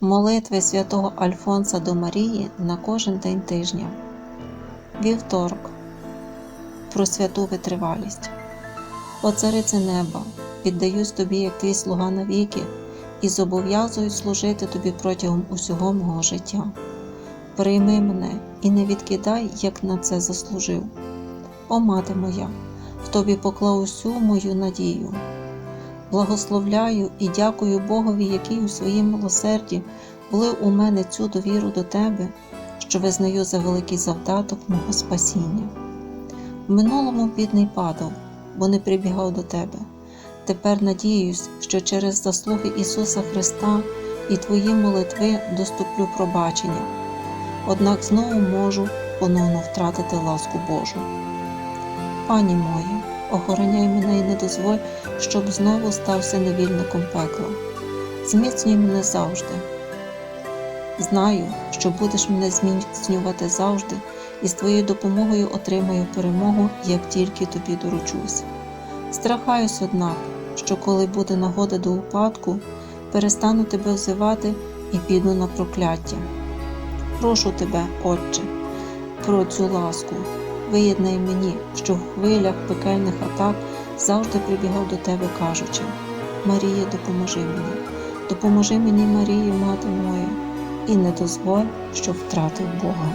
Молитви святого Альфонса до Марії на кожен день тижня. Вівторок. Про святу витривалість. О царице неба, віддаюсь тобі, як твій слуга навіки, і зобов'язую служити тобі протягом усього мого життя. Прийми мене і не відкидай, як на це заслужив. О мати моя, в тобі поклав усю мою надію. Благословляю і дякую Богові, який у своїм милосерді влив у мене цю довіру до тебе, що визнаю за великий завдаток мого спасіння. В минулому бідний падав, бо не прибігав до тебе. Тепер надіюсь, що через заслуги Ісуса Христа і Твої молитви доступлю пробачення, однак знову можу поновно втратити ласку Божу. Пані моє, охороняй мене і не дозволь, щоб знову стався невільником пекла. Зміцнюй мене завжди. Знаю, що будеш мене зміцнювати завжди, і з твоєю допомогою отримаю перемогу, як тільки тобі доручусь. Страхаюсь, однак, що коли буде нагода до упадку, перестану тебе взивати і піду на прокляття. Прошу тебе, Отче, про цю ласку. Виєднай мені, що в хвилях пекельних атак завжди прибігав до тебе, кажучи: Марія, допоможи мені, допоможи мені, Марії, мати моя, і не дозволь, щоб втратив Бога.